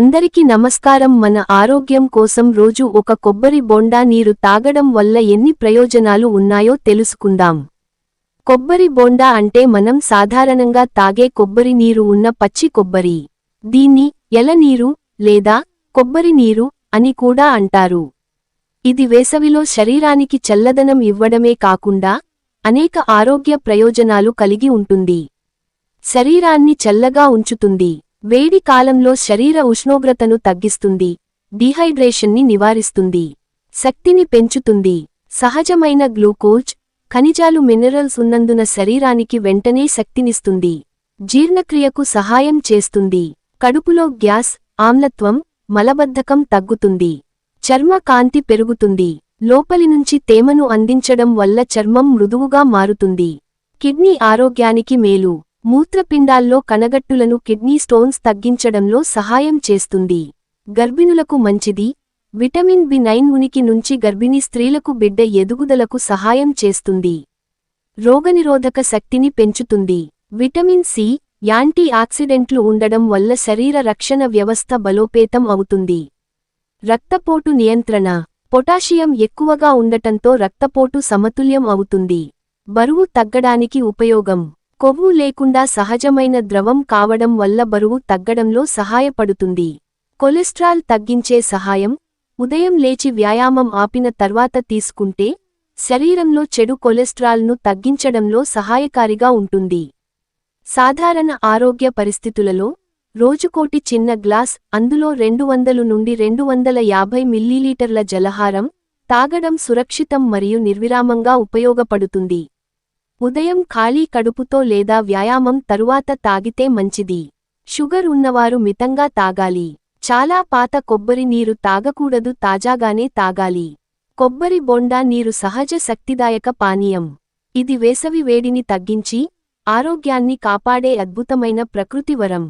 అందరికీ నమస్కారం. మన ఆరోగ్యం కోసం రోజు ఒక కొబ్బరి బొండా నీరు తాగడం వల్ల ఎన్ని ప్రయోజనాలు ఉన్నాయో తెలుసుకుందాం. కొబ్బరి బొండా అంటే మనం సాధారణంగా తాగే కొబ్బరి నీరు ఉన్న పచ్చి కొబ్బరి. దీన్ని ఎలనీరు లేదా కొబ్బరి నీరు అని కూడా అంటారు. ఇది వేసవిలో శరీరానికి చల్లదనం ఇవ్వడమే కాకుండా అనేక ఆరోగ్య ప్రయోజనాలు కలిగి ఉంటుంది. శరీరాన్ని చల్లగా ఉంచుతుంది. వేడి కాలంలో శరీర ఉష్ణోగ్రతను తగ్గిస్తుంది డీహైడ్రేషన్ని నివారిస్తుంది శక్తిని పెంచుతుంది. సహజమైన గ్లూకోజ్ ఖనిజాలు మినరల్స్ ఉన్నందున శరీరానికి వెంటనే శక్తినిస్తుంది జీర్ణక్రియకు సహాయం చేస్తుంది. కడుపులో గ్యాస్ ఆమ్లత్వం మలబద్ధకం తగ్గుతుంది చర్మ కాంతి పెరుగుతుంది. లోపలి నుంచి తేమను అందించడం వల్ల చర్మం మృదువుగా మారుతుంది. కిడ్నీ ఆరోగ్యానికి మేలు. మూత్రపిండాల్లో కనగట్టులను కిడ్నీ స్టోన్స్ తగ్గించడంలో సహాయం చేస్తుంది. గర్భిణులకు మంచిది. విటమిన్ బి నైన్ ఉనికి నుంచి గర్భిణీ స్త్రీలకు బిడ్డ ఎదుగుదలకు సహాయం చేస్తుంది. రోగనిరోధక శక్తిని పెంచుతుంది. విటమిన్ సి యాంటీ ఆక్సిడెంట్లు ఉండడం వల్ల శరీర రక్షణ వ్యవస్థ బలోపేతం అవుతుంది. రక్తపోటు నియంత్రణ. పొటాషియం ఎక్కువగా ఉండటంతో రక్తపోటు సమతుల్యం అవుతుంది. బరువు తగ్గడానికి ఉపయోగం. కొవ్వు లేకుండా సహజమైన ద్రవం కావడం వల్ల బరువు తగ్గడంలో సహాయపడుతుంది. కొలెస్ట్రాల్ తగ్గించే సహాయం ఉదయం లేచి వ్యాయామం ఆపిన తర్వాత తీసుకుంటే శరీరంలో చెడు కొలెస్ట్రాల్ను తగ్గించడంలో సహాయకారిగా ఉంటుంది. సాధారణ ఆరోగ్య పరిస్థితులలో రోజుకోటి చిన్న గ్లాస్ అందులో రెండు వందలు నుండి రెండు వందల యాభై మిల్లీలీటర్ల జలహారం తాగడం సురక్షితం మరియు నిర్విరామంగా ఉపయోగపడుతుంది. ఉదయం ఖాళీ కడుపుతో లేదా వ్యాయామం తరువాత తాగితే మంచిది. షుగర్ ఉన్నవారు మితంగా తాగాలి. చాలా పాత కొబ్బరి నీరు తాగకూడదు తాజాగానే తాగాలి. కొబ్బరి బొండా నీరు సహజ శక్తిదాయక పానీయం. ఇది వేసవి వేడిని తగ్గించి ఆరోగ్యాన్ని కాపాడే అద్భుతమైన ప్రకృతి వరం.